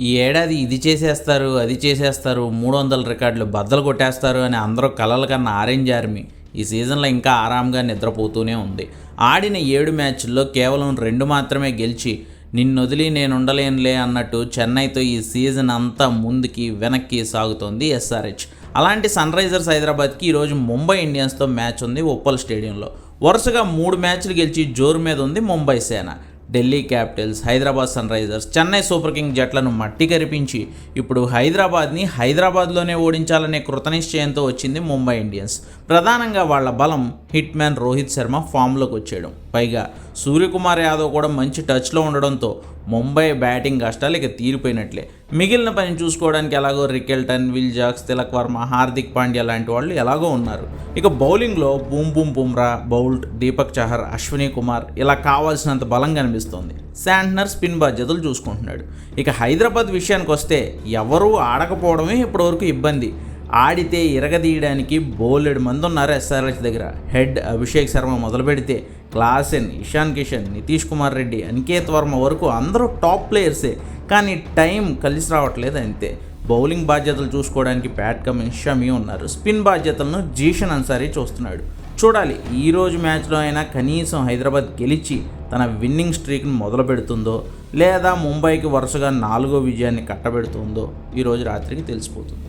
ఈ ఏడాది ఇది చేసేస్తారు అది చేసేస్తారు మూడు వందల రికార్డులు బద్దలు కొట్టేస్తారు అని అందరూ కలల కన్నా ఆరెంజ్ ఆర్మీ ఈ సీజన్లో ఇంకా ఆరాంగా నిద్రపోతూనే ఉంది. ఆడిన ఏడు మ్యాచ్ల్లో కేవలం రెండు మాత్రమే గెలిచి నిన్నొదిలి నేను ఉండలేనులే అన్నట్టు చెన్నైతో ఈ సీజన్ అంతా ముందుకి వెనక్కి సాగుతోంది ఎస్ఆర్హెచ్. అలాంటి సన్ రైజర్స్ హైదరాబాద్కి ఈరోజు ముంబై ఇండియన్స్తో మ్యాచ్ ఉంది ఉప్పల్ స్టేడియంలో. వరుసగా మూడు మ్యాచ్లు గెలిచి జోరు మీద ఉంది ముంబై సేన. Delhi Capitals Hyderabad Sunrisers Chennai Super King జట్లను మట్టి కరిపించి ఇప్పుడు హైదరాబాద్ని హైదరాబాద్లోనే ఓడించాలనే కృతనిశ్చయంతో వచ్చింది ముంబై ఇండియన్స్. ప్రధానంగా వాళ్ళ బలం హిట్ మ్యాన్ రోహిత్ శర్మ ఫామ్లోకి వచ్చేయడం పైగా సూర్యకుమార్ యాదవ్ కూడా మంచి టచ్లో ఉండడంతో ముంబై బ్యాటింగ్ కష్టాలు ఇక తీరిపోయినట్లే. మిగిలిన పని చూసుకోవడానికి ఎలాగో Rickelton Will Jacks Tilak Varma Hardik Pandya లాంటి వాళ్ళు ఎలాగో ఉన్నారు. ఇక బౌలింగ్లో boom boom Bumrah Boult Deepak Chahar Ashwini Kumar ఇలా కావాల్సినంత బలం కనిపిస్తోంది. శాంట్నర్ స్పిన్ బాధ్యతలు చూసుకుంటున్నాడు. ఇక హైదరాబాద్ విషయానికి వస్తే ఎవరూ ఆడకపోవడమే ఇప్పటివరకు ఇబ్బంది. ఆడితే ఇరగదీయడానికి బోలెడు మంది ఉన్నారు ఎస్ఆర్ఎస్ దగ్గర. హెడ్ అభిషేక్ శర్మ మొదలు పెడితే క్లాసెన్ ఇషాన్ కిషన్ నితీష్ కుమార్ రెడ్డి అనికేత్ వర్మ వరకు అందరూ టాప్ ప్లేయర్సే. కానీ టైం కలిసి రావట్లేదు అంతే. బౌలింగ్ బాధ్యతలు చూసుకోవడానికి ప్యాట్ కమిన్స్ షమి ఉన్నారు. స్పిన్ బాధ్యతలను జీషన్ అన్సారీ చూస్తున్నాడు. చూడాలి ఈ రోజు మ్యాచ్లో అయినా కనీసం హైదరాబాద్ గెలిచి తన విన్నింగ్ స్ట్రీక్ను మొదలు పెడుతుందో లేదా ముంబైకి వరుసగా నాలుగో విజయాన్ని కట్టబెడుతుందో ఈరోజు రాత్రికి తెలిసిపోతుంది.